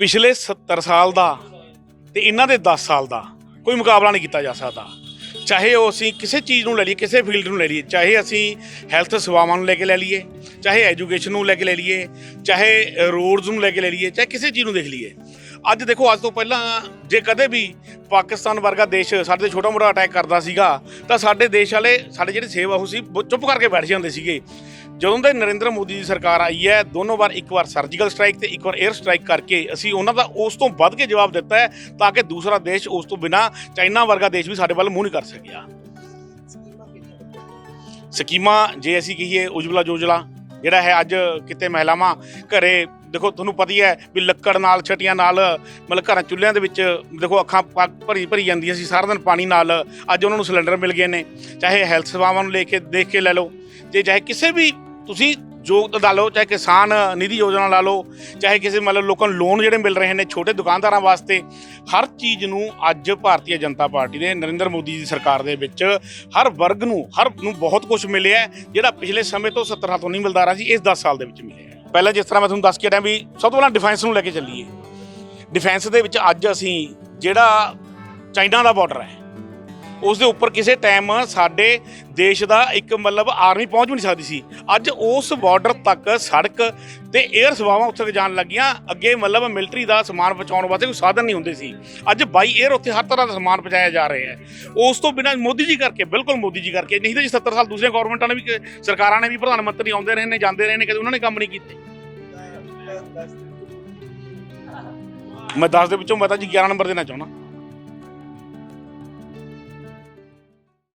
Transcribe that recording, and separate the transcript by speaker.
Speaker 1: ਪਿਛਲੇ 70 ਸਾਲ ਦਾ ਤੇ ਇਹਨਾਂ ਦੇ 10 ਸਾਲ ਦਾ ਕੋਈ ਮੁਕਾਬਲਾ ਨਹੀਂ ਕੀਤਾ ਜਾ ਸਕਦਾ। ਚਾਹੇ ਉਹ ਅਸੀਂ ਕਿਸੇ ਚੀਜ਼ ਨੂੰ ਲੈ ਲਈਏ, ਕਿਸੇ ਫੀਲਡ ਨੂੰ ਲੈ ਲਈਏ, ਚਾਹੇ ਅਸੀਂ ਹੈਲਥ ਸੇਵਾਵਾਂ ਨੂੰ ਲੈ ਕੇ ਲੈ ਲਈਏ, ਚਾਹੇ ਐਜੂਕੇਸ਼ਨ ਨੂੰ ਲੈ ਕੇ ਲੈ ਲਈਏ, ਚਾਹੇ ਰੋਡਸ ਨੂੰ ਲੈ ਕੇ ਲੈ ਲਈਏ, ਚਾਹੇ ਕਿਸੇ ਚੀਜ਼ ਨੂੰ ਦੇਖ ਲਈਏ। ਅੱਜ ਦੇਖੋ, ਅੱਜ ਤੋਂ ਪਹਿਲਾਂ ਜੇ ਕਦੇ ਵੀ ਪਾਕਿਸਤਾਨ ਵਰਗਾ ਦੇਸ਼ ਸਾਡੇ ਤੇ ਛੋਟਾ ਮੋਟਾ ਅਟੈਕ ਕਰਦਾ ਸੀਗਾ, ਤਾਂ ਸਾਡੇ ਦੇਸ਼ ਵਾਲੇ, ਸਾਡੇ ਜਿਹੜੇ ਸੇਵਾ ਉਹ ਸੀ, ਉਹ ਚੁੱਪ ਕਰਕੇ ਬੈਠ ਜਾਂਦੇ ਸੀਗੇ। ਜਦੋਂ ਦੇ ਨਰਿੰਦਰ ਮੋਦੀ ਦੀ ਸਰਕਾਰ ਆਈ ਹੈ, ਦੋਨੋਂ ਵਾਰ ਇੱਕ ਵਾਰ ਸਰਜੀਕਲ ਸਟ੍ਰਾਈਕ ਤੇ ਇੱਕ ਵਾਰ 에ਅਰ ਸਟ੍ਰਾਈਕ ਕਰਕੇ ਅਸੀਂ ਉਹਨਾਂ ਦਾ ਉਸ ਤੋਂ ਵੱਧ ਕੇ ਜਵਾਬ ਦਿੱਤਾ ਹੈ ਤਾਂ ਕਿ ਦੂਸਰਾ ਦੇਸ਼ ਉਸ ਤੋਂ ਬਿਨਾ ਚਾਈਨਾ ਵਰਗਾ ਦੇਸ਼ ਵੀ ਸਾਡੇ ਵੱਲ ਮੂੰਹ ਨਹੀਂ ਕਰ ਸਕਿਆ। ਸਕੀਮਾਂ ਜੇ ਅਸੀਂ ਕਹੀਏ ਉਜਵਲਾ ਯੋਜਨਾ ਜਿਹੜਾ ਹੈ ਅੱਜ ਕਿਤੇ ਮਹਿਲਾਵਾਂ ਘਰੇ ਦੇਖੋ, ਤੁਹਾਨੂੰ ਪਤਾ ਹੀ ਹੈ ਵੀ ਲੱਕੜ ਨਾਲ, ਛਟੀਆਂ ਨਾਲ, ਮਤਲਬ ਘਰਾਂ ਚੁੱਲ੍ਹਿਆਂ ਦੇ ਵਿੱਚ, ਦੇਖੋ, ਅੱਖਾਂ ਪਾ- ਭਰੀ ਭਰੀ ਜਾਂਦੀਆਂ ਸੀ, ਸਾਰਾ ਦਿਨ ਪਾਣੀ ਨਾਲ। ਅੱਜ ਉਹਨਾਂ ਨੂੰ ਸਿਲੰਡਰ ਮਿਲ ਗਏ ਨੇ। ਚਾਹੇ ਹੈਲਥ ਸੇਵਾਵਾਂ ਨੂੰ ਲੈ ਕੇ ਦੇਖ ਕੇ ਲੈ ਲਓ, ਤੇ ਚਾਹੇ ਕਿਸੇ ਵੀ ਤੁਸੀਂ ਯੋਗ ਲਾ ਲਓ, ਚਾਹੇ ਕਿਸਾਨ ਨਿਧੀ ਯੋਜਨਾ ਲਾ ਲਓ, ਚਾਹੇ ਕਿਸੇ ਮਤਲਬ ਲੋਕਾਂ ਨੂੰ ਲੋਨ ਜਿਹੜੇ ਮਿਲ ਰਹੇ ਨੇ ਛੋਟੇ ਦੁਕਾਨਦਾਰਾਂ ਵਾਸਤੇ, ਹਰ ਚੀਜ਼ ਨੂੰ ਅੱਜ ਭਾਰਤੀ ਜਨਤਾ ਪਾਰਟੀ ਦੇ ਨਰਿੰਦਰ ਮੋਦੀ ਦੀ ਸਰਕਾਰ ਦੇ ਵਿੱਚ ਹਰ ਵਰਗ ਨੂੰ, ਹਰ ਨੂੰ ਬਹੁਤ ਕੁਝ ਮਿਲਿਆ ਜਿਹੜਾ ਪਿਛਲੇ ਸਮੇਂ ਤੋਂ 70 ਸਾਲ ਤੋਂ ਨਹੀਂ ਮਿਲਦਾ ਰਿਹਾ ਸੀ, ਇਸ 10 ਸਾਲ ਦੇ ਵਿੱਚ ਮਿਲਿਆ ਪਹਿਲਾਂ ਜਿਸ ਤਰ੍ਹਾਂ ਮੈਂ ਤੁਹਾਨੂੰ ਦੱਸ ਕੇ ਰਿਹਾ ਵੀ ਸਭ ਤੋਂ ਪਹਿਲਾਂ ਡਿਫੈਂਸ ਨੂੰ ਲੈ ਕੇ ਚੱਲੀਏ। ਡਿਫੈਂਸ ਦੇ ਵਿੱਚ ਅੱਜ ਅਸੀਂ ਜਿਹੜਾ ਚਾਈਨਾ ਦਾ ਬਾਰਡਰ ਹੈ ਉਸ ਦੇ ਉੱਪਰ ਕਿਸੇ ਟਾਈਮ ਸਾਡੇ ਦੇਸ਼ ਦਾ ਇੱਕ ਮਤਲਬ ਆਰਮੀ ਪਹੁੰਚ ਵੀ ਨਹੀਂ ਸਕਦੀ ਸੀ। ਅੱਜ ਉਸ ਬਾਰਡਰ ਤੱਕ ਸੜਕ ਤੇ 에ਅਰ ਸੇਵਾਵਾਂ ਉੱਥੇ ਜਾਣ ਲੱਗੀਆਂ। ਅੱਗੇ ਮਤਲਬ ਮਿਲਟਰੀ ਦਾ ਸਮਾਨ ਪਹੁੰਚਾਉਣ ਵਾਸਤੇ ਕੋਈ ਸਾਧਨ ਨਹੀਂ ਹੁੰਦੇ ਸੀ। ਅੱਜ ਬਾਈ 에ਅਰ ਉੱਥੇ ਹਰ ਤਰ੍ਹਾਂ ਦਾ ਸਮਾਨ ਪਹੁੰਚਾਇਆ ਜਾ ਰਿਹਾ ਹੈ। ਉਸ ਤੋਂ ਬਿਨਾਂ ਮੋਦੀ ਜੀ ਕਰਕੇ, ਬਿਲਕੁਲ ਮੋਦੀ ਜੀ ਕਰਕੇ, ਨਹੀਂ ਤਾਂ ਜੀ 70 ਸਾਲ ਦੂਸਰੀਆਂ ਗਵਰਨਮੈਂਟਾਂ ਨੇ ਵੀ, ਸਰਕਾਰਾਂ ਨੇ ਵੀ ਪ੍ਰਧਾਨ ਮੰਤਰੀ ਆਉਂਦੇ ਰਹੇ ਨੇ, ਜਾਂਦੇ ਰਹੇ ਨੇ, ਕਦੇ ਉਹਨਾਂ ਨੇ ਕੰਮ ਨਹੀਂ ਕੀਤੇ। ਮੈਂ 10 ਦੇ ਵਿੱਚੋਂ ਮੈਂ ਤਾਂ ਜੀ 11 ਨੰਬਰ ਦੇਣਾ ਚਾਹੁੰਦਾ।